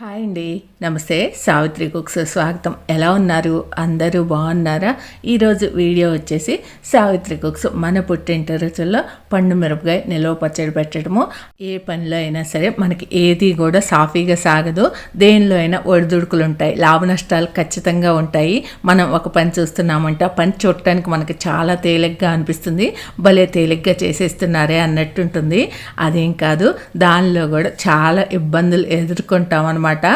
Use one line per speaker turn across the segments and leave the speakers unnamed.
Hi అండి. నమస్తే. Savitri cooks స్వాగతం. ఎలా ఉన్నారు? అందరూ బాగున్నారా? ఈరోజు వీడియో వచ్చేసి సావిత్రి కుక్స్ మన పుట్టింటి రుచుల్లో పండు మిరపకాయ నిల్వ పచ్చడి పెట్టడము. ఏ పనిలో అయినా సరే మనకి ఏది కూడా సాఫీగా సాగదు. దేనిలో అయినా ఒడిదుడుకులు ఉంటాయి. లాభ నష్టాలు ఖచ్చితంగా ఉంటాయి. మనం ఒక పని చూస్తున్నామంటే ఆ పని చూడటానికి మనకి చాలా తేలిగ్గా అనిపిస్తుంది. భలే తేలిగ్గా చేసేస్తున్నారే అన్నట్టుంటుంది. అదేం కాదు దానిలో కూడా చాలా ఇబ్బందులు ఎదుర్కొంటాం అనమాట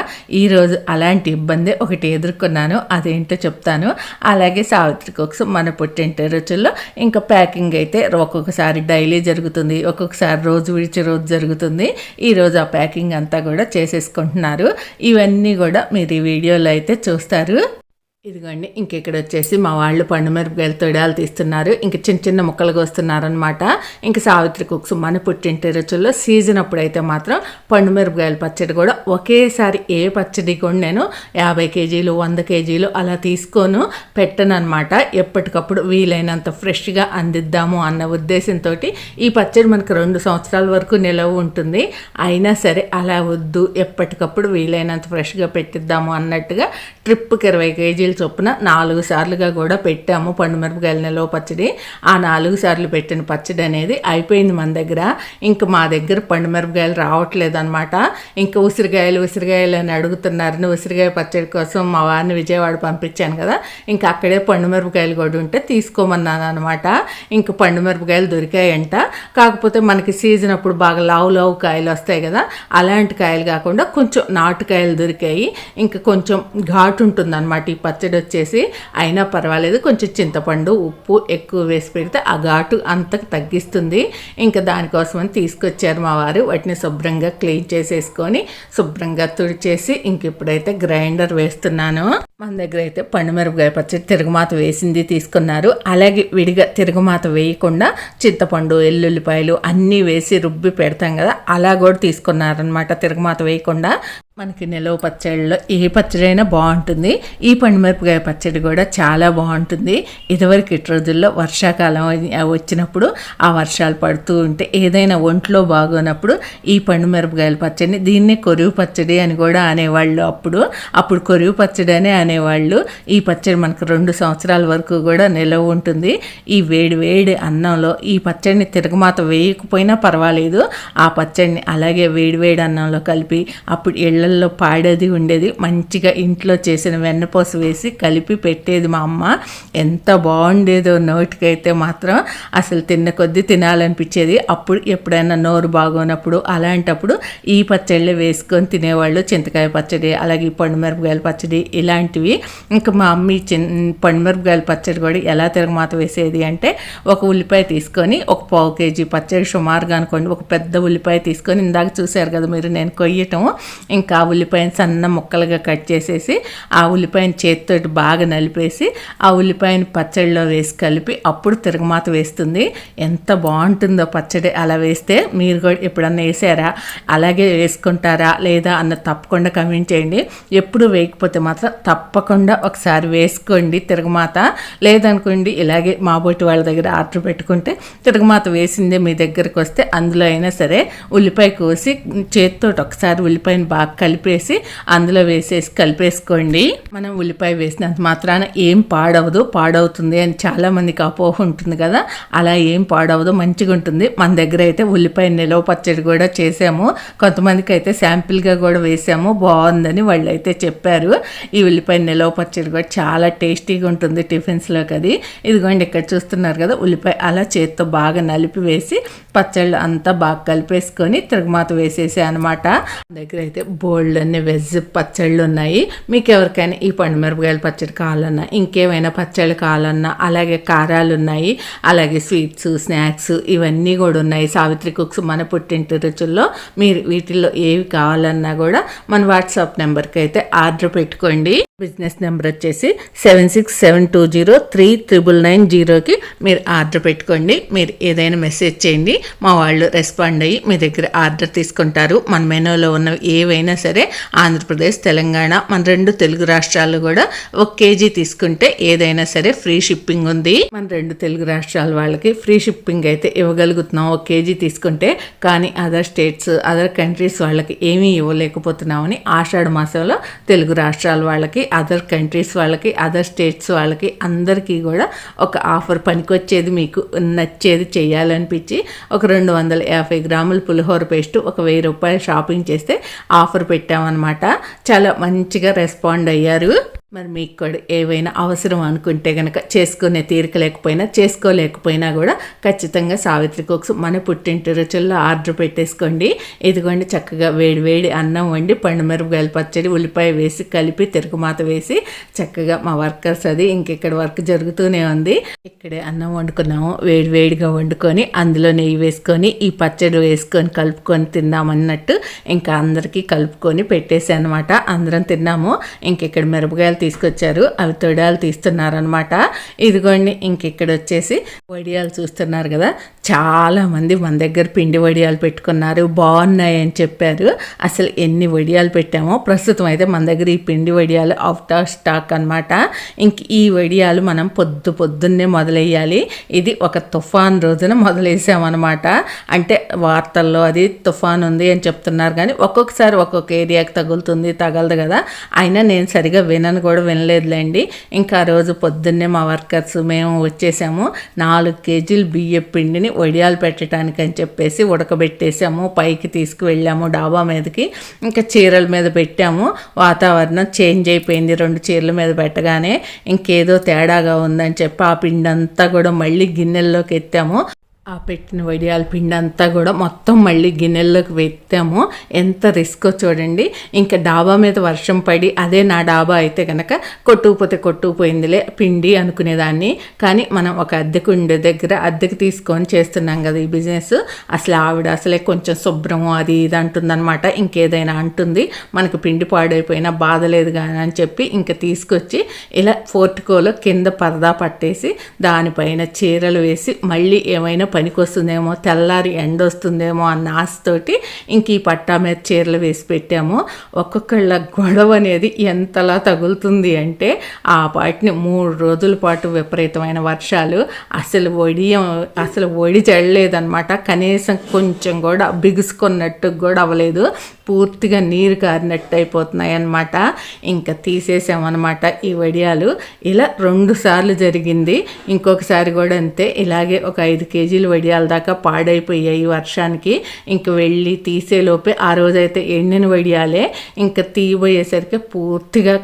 ఈరోజు అలాంటి ఇబ్బంది ఒకటి ఎదుర్కొన్నాను అదేంటో చెప్తాను. అలాగే సావిత్రి కుక్స్ మన పుట్టింటి రుచుల్లో ఇంకా ప్యాకింగ్ అయితే ఒక్కొక్కసారి డైలీ జరుగుతుంది ఒక్కొక్కసారి రోజు విడిచి రోజు జరుగుతుంది. ఈరోజు ఆ ప్యాకింగ్ అంతా కూడా చేసేసుకుంటున్నారు. ఇవన్నీ కూడా మీరు ఈ వీడియోలో అయితే చూస్తారు. ఇదిగోండి ఇంక ఇక్కడ వచ్చేసి మా వాళ్ళు పండు మిరపకాయలు తొడాలు తీస్తున్నారు. ఇంక చిన్న చిన్న ముక్కలుగా వస్తున్నారనమాట ఇంక సావిత్రి కుక్స్ మన పుట్టింటి రుచుల్లో సీజన్ అప్పుడైతే మాత్రం పండు మిరపకాయల పచ్చడి కూడా ఒకేసారి ఏ పచ్చడి కూడా నేను యాభై కేజీలు వంద కేజీలు అలా తీసుకోను పెట్టను అనమాట ఎప్పటికప్పుడు వీలైనంత ఫ్రెష్గా అందిద్దాము అన్న ఉద్దేశంతో ఈ పచ్చడి మనకు రెండు సంవత్సరాల వరకు నిలవ ఉంటుంది. అయినా సరే అలా వద్దు ఎప్పటికప్పుడు వీలైనంత ఫ్రెష్గా పెట్టిద్దాము అన్నట్టుగా ట్రిప్కి ఇరవై కేజీలు చొప్పున నాలుగు సార్లుగా కూడా పెట్టాము పండు మిరపకాయల నిలవ పచ్చడి. ఆ నాలుగు సార్లు పెట్టిన పచ్చడి అనేది అయిపోయింది మన దగ్గర. ఇంకా మా దగ్గర పండు మిరపకాయలు రావట్లేదు అనమాట ఇంకా ఉసిరికాయలు ఉసిరికాయలు అని అడుగుతున్నారని ఉసిరికాయ పచ్చడి కోసం మా వారిని విజయవాడ పంపించాను కదా. ఇంకా అక్కడే పండు మిరపకాయలు కూడా ఉంటే తీసుకోమన్నాను అనమాట ఇంకా పండు మిరపకాయలు దొరికాయంట. కాకపోతే మనకి సీజన్ అప్పుడు బాగా లావు లావు కాయలు వస్తాయి కదా. అలాంటి కాయలు కాకుండా కొంచెం నాటుకాయలు దొరికాయి. ఇంకా కొంచెం ఘాటు ఉంటుందన్నమాట ఈ పచ్చడి పచ్చడి వచ్చేసి అయినా పర్వాలేదు కొంచెం చింతపండు ఉప్పు ఎక్కువ వేసి పెడితే ఆ ఘాటు అంత తగ్గిస్తుంది. ఇంకా దానికోసమని తీసుకొచ్చారు మా వారు. వాటిని శుభ్రంగా క్లీన్ చేసేసుకొని శుభ్రంగా తుడిచేసి ఇంక ఇప్పుడైతే గ్రైండర్ వేస్తున్నాను. మన దగ్గర అయితే పండుమిరపకాయ పచ్చడి తిరుగుమాత వేసింది తీసుకున్నారు. అలాగే విడిగా తిరుగుమాత వేయకుండా చింతపండు ఎల్లుల్లిపాయలు అన్నీ వేసి రుబ్బి పెడతాం కదా అలా కూడా తీసుకున్నారనమాట తిరుగుమాత వేయకుండా. మనకి నిలవ పచ్చడిలో ఏ పచ్చడి అయినా బాగుంటుంది. ఈ పండుమిరపకాయ పచ్చడి కూడా చాలా బాగుంటుంది. ఇదివరకు ఇటు రోజుల్లో వర్షాకాలం వచ్చినప్పుడు ఆ వర్షాలు పడుతూ ఉంటే ఏదైనా ఒంట్లో బాగోనప్పుడు ఈ పండుమిరపకాయల పచ్చడిని దీన్నే కొరువు పచ్చడి అని కూడా అనేవాళ్ళు అప్పుడు. అప్పుడు కొరువు పచ్చడి అనే అనేవాళ్ళు ఈ పచ్చడి మనకు రెండు సంవత్సరాల వరకు కూడా నిలవ ఉంటుంది. ఈ వేడి వేడి అన్నంలో ఈ పచ్చడిని తిరగమాత వేయకపోయినా పర్వాలేదు. ఆ పచ్చడిని అలాగే వేడి వేడి అన్నంలో కలిపి అప్పుడు ఇళ్ళల్లో పాడేది ఉండేది. మంచిగా ఇంట్లో చేసిన వెన్నపూస వేసి కలిపి పెట్టేది మా అమ్మ. ఎంత బాగుండేదో నోటికైతే మాత్రం అసలు తిన్న కొద్దీ తినాలనిపించేది. అప్పుడు ఎప్పుడైనా నోరు బాగోనప్పుడు అలాంటప్పుడు ఈ పచ్చళ్ళు వేసుకొని తినేవాళ్ళు. చింతకాయ పచ్చడి అలాగే పండుమిరపకాయల పచ్చడి ఇలాంటివి. ఇంకా మా అమ్మ ఈ చిన్ పండుమిరపకాయల పచ్చడి కూడా ఎలా తిరగమాత వేసేది అంటే ఒక ఉల్లిపాయ తీసుకొని ఒక పావు కేజీ పచ్చడి సుమారుగా అనుకోండి ఒక పెద్ద ఉల్లిపాయ తీసుకొని ఇందాక చూశారు కదా మీరు నేను కొయ్యటం ఇంకా ఆ ఉల్లిపాయను సన్న ముక్కలుగా కట్ చేసేసి ఆ ఉల్లిపాయను చేతితో బాగా నలిపేసి ఆ ఉల్లిపాయను పచ్చడిలో వేసి కలిపి అప్పుడు తిరగమాత వేస్తుంది. ఎంత బాగుంటుందో పచ్చడి అలా వేస్తే మీరు కూడా ఎప్పుడన్నా వేసారా? అలాగే వేసుకుంటారా? లేదా అన్న తప్పకుండా కమెంట్ చేయండి. ఎప్పుడు వేయకపోతే మాత్రం తప్పకుండా ఒకసారి వేసుకోండి తిరగమాత. లేదనుకోండి ఇలాగే మా వాళ్ళ దగ్గర ఆర్డర్ పెట్టుకుంటే తిరగమాత వేసిందే మీ దగ్గరకు వస్తే అందులో అయినా సరే ఉల్లిపాయ కోసి చేతితో ఒకసారి ఉల్లిపాయను బాగా కలిపేసి అందులో వేసేసి కలిపేసుకోండి. మనం ఉల్లిపాయ వేసినంత మాత్రాన ఏం పాడవదు పాడవుతుంది అని చాలామందికి అపోహ ఉంటుంది కదా. అలా ఏం పాడవదు మంచిగా ఉంటుంది. మన దగ్గర అయితే ఉల్లిపాయ నిలవ పచ్చడి కూడా చేసాము. కొంతమందికి అయితే శాంపిల్గా కూడా వేసాము. బాగుందని వాళ్ళు అయితే చెప్పారు. ఈ ఉల్లిపాయ నిలవ పచ్చడి కూడా చాలా టేస్టీగా ఉంటుంది టిఫిన్స్లోకి అది. ఇదిగోండి ఇక్కడ చూస్తున్నారు కదా ఉల్లిపాయ అలా చేత్తో బాగా నలిపి వేసి పచ్చళ్ళు అంతా బాగా కలిపేసుకొని తిరుగుమాత వేసేసాయి అనమాట దగ్గర అయితే బోల్డ్ అన్ని వెజ్ పచ్చళ్ళు ఉన్నాయి మీకు ఎవరికైనా ఈ పండుమిరపకాయల పచ్చడి కావాలన్నా ఇంకేమైనా పచ్చళ్ళు కావాలన్నా అలాగే కారాలు ఉన్నాయి అలాగే స్వీట్స్ స్నాక్స్ ఇవన్నీ కూడా ఉన్నాయి. సావిత్రి కుక్స్ మన పుట్టింటి రుచుల్లో. మీరు వీటిల్లో ఏవి కావాలన్నా కూడా మన వాట్సాప్ నెంబర్కి అయితే ఆర్డర్ పెట్టుకోండి. బిజినెస్ నెంబర్ వచ్చేసి seven six seven two zero three triple nine జీరోకి మీరు ఆర్డర్ పెట్టుకోండి. మీరు ఏదైనా మెసేజ్ చేయండి. మా వాళ్ళు రెస్పాండ్ అయ్యి మీ దగ్గర ఆర్డర్ తీసుకుంటారు. మన మెనూలో ఉన్నవి ఏవైనా సరే ఆంధ్రప్రదేశ్ తెలంగాణ మన రెండు తెలుగు రాష్ట్రాలు కూడా ఒక కేజీ తీసుకుంటే ఏదైనా సరే ఫ్రీ షిప్పింగ్ ఉంది. మన రెండు తెలుగు రాష్ట్రాల వాళ్ళకి ఫ్రీ షిప్పింగ్ అయితే ఇవ్వగలుగుతున్నాం. ఒక కేజీ తీసుకుంటే కానీ అదర్ స్టేట్స్ అదర్ కంట్రీస్ వాళ్ళకి ఏమీ ఇవ్వలేకపోతున్నామని ఆషాఢ మాసంలో తెలుగు రాష్ట్రాల వాళ్ళకి అదర్ కంట్రీస్ వాళ్ళకి అదర్ స్టేట్స్ వాళ్ళకి అందరికీ కూడా ఒక ఆఫర్ పనికొచ్చేది మీకు నచ్చేది చేయాలనిపించి ఒక రెండు వందల యాభై గ్రాముల పులిహోర పేస్ట్ ఒక వెయ్యి రూపాయలు షాపింగ్ చేస్తే ఆఫర్ పెట్టామన్నమాట. చాలా మంచిగా రెస్పాండ్ అయ్యారు. మరి మీకు కూడా ఏవైనా అవసరం అనుకుంటే కనుక చేసుకునే తీరిక లేకపోయినా చేసుకోలేకపోయినా కూడా ఖచ్చితంగా సావిత్రి కోక్స్ మన పుట్టింటి రుచుల్లో ఆర్డర్ పెట్టేసుకోండి. ఇదిగోండి చక్కగా వేడి వేడి అన్నం వండి పండుమిరపకాయల పచ్చడి ఉల్లిపాయ వేసి కలిపి తిరుగుమాత వేసి చక్కగా మా వర్కర్స్ అది ఇంకెక్కడ వర్క్ జరుగుతూనే ఉంది. ఇక్కడే అన్నం వండుకున్నాము. వేడి వేడిగా వండుకొని అందులో నెయ్యి వేసుకొని ఈ పచ్చడి వేసుకొని కలుపుకొని తిందామన్నట్టు ఇంకా అందరికీ కలుపుకొని పెట్టేసి అనమాట అందరం తిన్నాము. ఇంకెక్కడ మిరపకాయలు తీసుకొచ్చారు. అవి తొడాలు తీస్తున్నారనమాట ఇదిగోండి ఇంకెక్కడ వచ్చేసి వడియాలు చూస్తున్నారు కదా. చాలా మంది మన దగ్గర పిండి వడియాలు పెట్టుకున్నారు. బాగున్నాయి అని చెప్పారు. అసలు ఎన్ని వడియాలు పెట్టామో. ప్రస్తుతం అయితే మన దగ్గర ఈ పిండి వడియాలు అవుట్ ఆఫ్ స్టాక్ అనమాట ఇంక ఈ వడియాలు మనం పొద్దు పొద్దున్నే మొదలెయ్యాలి. ఇది ఒక తుఫాన్ రోజున మొదలేసామన్నమాట. అంటే వార్తల్లో అది తుఫాన్ ఉంది అని చెప్తున్నారు. కానీ ఒక్కొక్కసారి ఒక్కొక్క ఏరియాకి తగులుతుంది తగలదు కదా. అయినా నేను సరిగా వినను కూడా వినలేదులేండి. ఇంకా ఆ రోజు పొద్దున్నే మా వర్కర్స్ మేము వచ్చేసాము. నాలుగు కేజీలు బియ్య పిండిని వడియాలు పెట్టడానికి అని చెప్పేసి ఉడకబెట్టేసాము. పైకి తీసుకువెళ్ళాము డాబా మీదకి. ఇంకా చీరల మీద పెట్టాము. వాతావరణం చేంజ్ అయిపోయింది. రెండు చీరల మీద పెట్టగానే ఇంకేదో తేడాగా ఉందని చెప్పి ఆ పిండి అంతా కూడా మళ్ళీ గిన్నెల్లోకి ఎత్తాము. ఆ పెట్టిన వడియాల పిండి అంతా కూడా మొత్తం మళ్ళీ గిన్నెల్లోకి పెట్టాము ఎంత రిస్క్ చూడండి. ఇంకా డాబా మీద వర్షం పడి అదే నా డాబా అయితే కనుక కొట్టుకుపోతే కొట్టుకుపోయిందిలే పిండి అనుకునేదాన్ని. కానీ మనం ఒక అద్దెకు ఉండే దగ్గర అద్దెకు తీసుకొని చేస్తున్నాం కదా ఈ బిజినెస్. అసలు ఆవిడ అసలే కొంచెం శుభ్రము అది ఇది అంటుందన్నమాట. ఇంకేదైనా అంటుంది. మనకు పిండి పాడైపోయినా బాధ లేదు కానీ అని చెప్పి ఇంకా తీసుకొచ్చి ఇలా ఫోర్టుకోలో కింద పరదా పట్టేసి దానిపైన చీరలు వేసి మళ్ళీ ఏమైనా పనికొస్తుందేమో తెల్లారి ఎండ వస్తుందేమో అన్న ఆశతోటి ఇంక ఈ పట్టా మీద చీరలు వేసి పెట్టాము. ఒక్కొక్కళ్ళ గొడవ అనేది ఎంతలా తగులుతుంది అంటే ఆ పాటిని మూడు రోజుల పాటు విపరీతమైన వర్షాలు అసలు వడియం అసలు వడి చల్లలేదనమాట కనీసం కొంచెం కూడా బిగుసుకున్నట్టు కూడా అవ్వలేదు పూర్తిగా నీరు కారినట్టు అయిపోతున్నాయి అన్నమాట ఇంకా తీసేసామన్నమాట ఈ వడియాలు. ఇలా రెండు సార్లు జరిగింది. ఇంకొకసారి కూడా అంతే. ఇలాగే ఒక ఐదు కేజీలు వడియాల దాకా పాడైపోయాయి వర్షానికి. ఇంక వెళ్ళి తీసేలోపే ఆ రోజైతే ఎండిన వడియాలే. ఇంకా తీయబోయేసరికి పూర్తిగా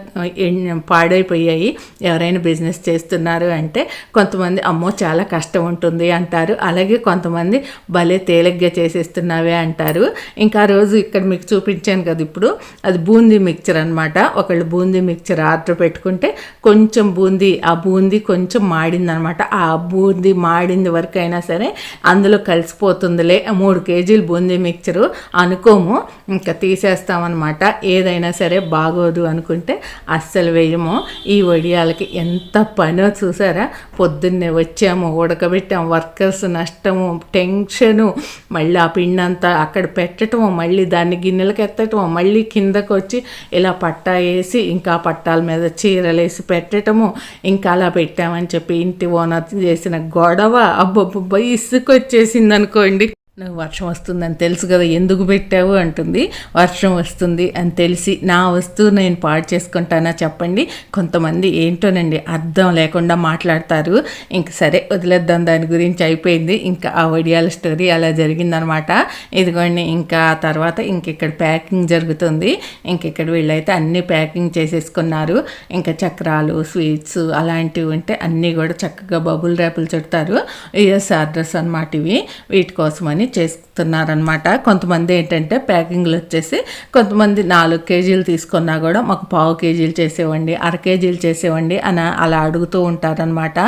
పాడైపోయాయి. ఎవరైనా బిజినెస్ చేస్తున్నారు అంటే కొంతమంది అమ్మో చాలా కష్టం ఉంటుంది అంటారు. అలాగే కొంతమంది భలే తేలిగ్గా చేసేస్తున్నావే అంటారు. ఇంకా ఆ రోజు ఇక్కడ మీకు చూపించాను కదా ఇప్పుడు. అది బూందీ మిక్చర్ అనమాట ఒకళ్ళు బూందీ మిక్చర్ ఆర్డర్ పెట్టుకుంటే కొంచెం బూందీ ఆ బూందీ కొంచెం మాడింది అనమాట ఆ బూందీ మాడింది వరకు అయినా సరే అందులో కలిసిపోతుందిలే. మూడు కేజీలు బూందీ మిక్చరు అనుకోము. ఇంకా తీసేస్తామన్నమాట. ఏదైనా సరే బాగోదు అనుకుంటే అస్సలు వేయము. ఈ వడియాలకి ఎంత పనో చూసారా? పొద్దున్నే వచ్చాము ఉడకబెట్టాము వర్కర్స్ నష్టము టెన్షను మళ్ళీ ఆ పిండి అంతా అక్కడ పెట్టటము మళ్ళీ దాన్ని గిన్నె ఎత్తటం మళ్ళీ కిందకు వచ్చి ఇలా పట్టా వేసి ఇంకా పట్టాల మీద చీరలు వేసి పెట్టటము ఇంకా అలా పెట్టామని చెప్పి ఇంటి ఓనర్ చేసిన గొడవ అబ్బబ్బబ్బ ఇసుకొచ్చేసింది అనుకోండి నాకు వర్షం వస్తుందని తెలుసు కదా ఎందుకు పెట్టావు అంటుంది. వర్షం వస్తుంది అని తెలిసి నా వస్తువు నేను పాడు చేసుకుంటానా చెప్పండి. కొంతమంది ఏంటోనండి అర్థం లేకుండా మాట్లాడతారు. ఇంక సరే వదిలేద్దాం దాని గురించి అయిపోయింది. ఇంకా ఆ వడియాల స్టోరీ అలా జరిగిందనమాట. ఇదిగోండి ఇంకా ఆ తర్వాత ఇంక ఇక్కడ ప్యాకింగ్ జరుగుతుంది. ఇంక ఇక్కడ వీళ్ళైతే అన్ని ప్యాకింగ్ చేసేసుకున్నారు. ఇంకా చక్రాలు స్వీట్స్ అలాంటివి ఉంటే అన్నీ కూడా చక్కగా బబుల్ ర్యాపులు చుడతారు. యుఎస్ ఆర్డర్స్ అనమాట ఇవి. వీటి కోసమని చేస్తున్నారనమాట కొంతమంది ఏంటంటే ప్యాకింగ్లు వచ్చేసి కొంతమంది నాలుగు కేజీలు తీసుకున్నా కూడా మాకు పావు కేజీలు చేసేవండి అర కేజీలు చేసేవండి అని అలా అడుగుతూ ఉంటారనమాట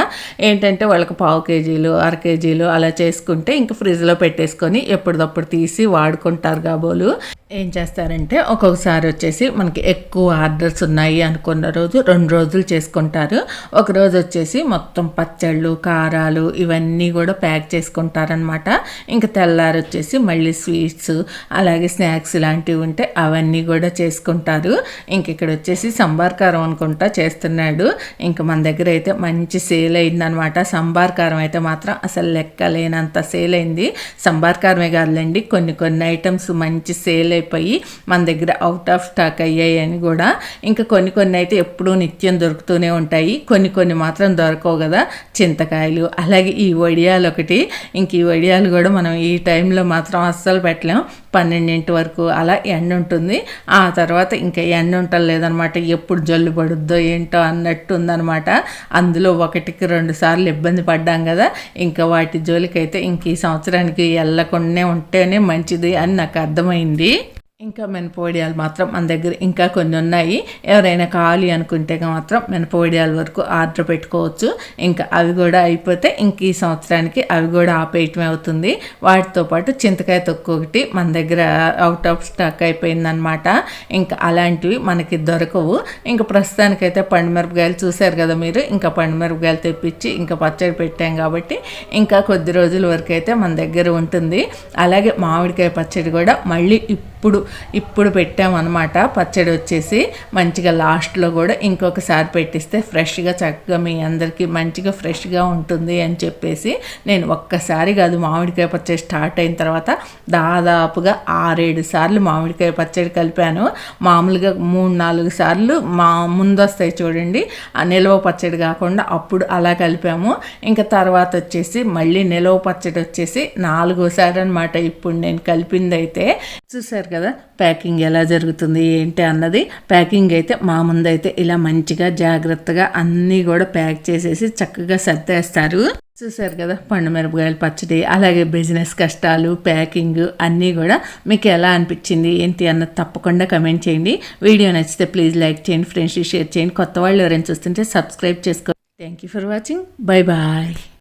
ఏంటంటే వాళ్ళకి పావు కేజీలు అర కేజీలు అలా చేసుకుంటే ఇంక ఫ్రిడ్జ్లో పెట్టేసుకొని ఎప్పటిదప్పుడు తీసి వాడుకుంటారు కాబోలు. ఏం చేస్తారంటే ఒక్కొక్కసారి వచ్చేసి మనకి ఎక్కువ ఆర్డర్స్ ఉన్నాయి అనుకున్న రోజు రెండు రోజులు చేసుకుంటారు. ఒకరోజు వచ్చేసి మొత్తం పచ్చళ్ళు కారాలు ఇవన్నీ కూడా ప్యాక్ చేసుకుంటారనమాట ఇంకా తెల్లారి వచ్చేసి మళ్ళీ స్వీట్స్ అలాగే స్నాక్స్ ఇలాంటివి ఉంటే అవన్నీ కూడా చేసుకుంటారు. ఇంక ఇక్కడ వచ్చేసి సంబార్ కారం అనుకుంటా చేస్తున్నాడు. ఇంకా మన దగ్గర అయితే మంచి సేల్ అయిందనమాట సంబార్ కారం అయితే మాత్రం అసలు లెక్క లేనంత సేల్ అయింది. సంబార్ కారమే కాదులేండి కొన్ని కొన్ని ఐటమ్స్ మంచి సేల్ అయిపోయి మన దగ్గర అవుట్ ఆఫ్ స్టాక్ అయ్యాయి అని కూడా ఇంకా కొన్ని కొన్ని అయితే ఎప్పుడూ నిత్యం దొరుకుతూనే ఉంటాయి. కొన్ని కొన్ని మాత్రం దొరకవు కదా చింతకాయలు. అలాగే ఈ వడియాలు ఒకటి. ఇంక ఈ వడియాలు కూడా మనం ఈ టైంలో మాత్రం అస్సలు పెట్టలేం. పన్నెండింటి వరకు అలా ఎండ ఉంటుంది. ఆ తర్వాత ఇంకా ఎండ ఉంటలేదనమాట ఎప్పుడు జల్లు పడుద్దో ఏంటో అన్నట్టు ఉందనమాట. అందులో ఒకటికి రెండు సార్లు ఇబ్బంది పడ్డాం కదా. ఇంకా వాటి జోలికైతే ఇంక ఈ సంవత్సరానికి వెళ్ళకుండా ఉంటేనే మంచిది అని నాకు అర్థమైంది. ఇంకా మినపొడియాలు మాత్రం మన దగ్గర ఇంకా కొన్ని ఉన్నాయి. ఎవరైనా కావాలి అనుకుంటే మాత్రం మినపొడియాల వరకు ఆర్డర్ పెట్టుకోవచ్చు. ఇంకా అవి కూడా అయిపోతే ఇంక ఈ సంవత్సరానికి అవి కూడా ఆపేయటమే అవుతుంది. వాటితో పాటు చింతకాయ తొక్కు ఒకటి మన దగ్గర అవుట్ ఆఫ్ స్టాక్ అయిపోయిందనమాట ఇంకా అలాంటివి మనకి దొరకవు. ఇంకా ప్రస్తుతానికైతే పండుమిరపకాయలు చూశారు కదా మీరు? ఇంకా పండుమిరపకాయలు తెప్పించి ఇంకా పచ్చడి పెట్టాం కాబట్టి ఇంకా కొద్ది రోజుల వరకు అయితే మన దగ్గర ఉంటుంది. అలాగే మామిడికాయ పచ్చడి కూడా మళ్ళీ ఇప్పుడు ఇప్పుడు పెట్టామన్నమాట. పచ్చడి వచ్చేసి మంచిగా లాస్ట్లో కూడా ఇంకొకసారి పెట్టిస్తే ఫ్రెష్గా చక్కగా మీ అందరికీ మంచిగా ఫ్రెష్గా ఉంటుంది అని చెప్పేసి నేను ఒక్కసారి కాదు మామిడికాయ పచ్చడి స్టార్ట్ అయిన తర్వాత దాదాపుగా ఆరేడు సార్లు మామిడికాయ పచ్చడి కలిపాను. మామూలుగా మూడు నాలుగు సార్లు మా ముందొస్తాయి చూడండి. ఆ నిల్వ పచ్చడి కాకుండా అప్పుడు అలా కలిపాము. ఇంకా తర్వాత వచ్చేసి మళ్ళీ నిల్వ పచ్చడి వచ్చేసి నాలుగోసారి అనమాట ఇప్పుడు నేను కలిపింది అయితే చూశారు కదా ప్యాకింగ్ ఎలా జరుగుతుంది ఏంటి అన్నది. ప్యాకింగ్ అయితే మా ముందైతే ఇలా మంచిగా జాగ్రత్తగా అన్నీ కూడా ప్యాక్ చేసేసి చక్కగా సర్దేస్తారు. చూసారు కదా పండు మిరపకాయల పచ్చడి అలాగే బిజినెస్ కష్టాలు ప్యాకింగ్ అన్నీ కూడా మీకు ఎలా అనిపించింది ఏంటి అన్నది తప్పకుండా కమెంట్ చేయండి. వీడియో నచ్చితే ప్లీజ్ లైక్ చేయండి ఫ్రెండ్స్ షేర్ చేయండి. కొత్త వాళ్ళు ఎవరైనా చూస్తుంటే సబ్స్క్రైబ్ చేసుకోండి thank you for watching bye bye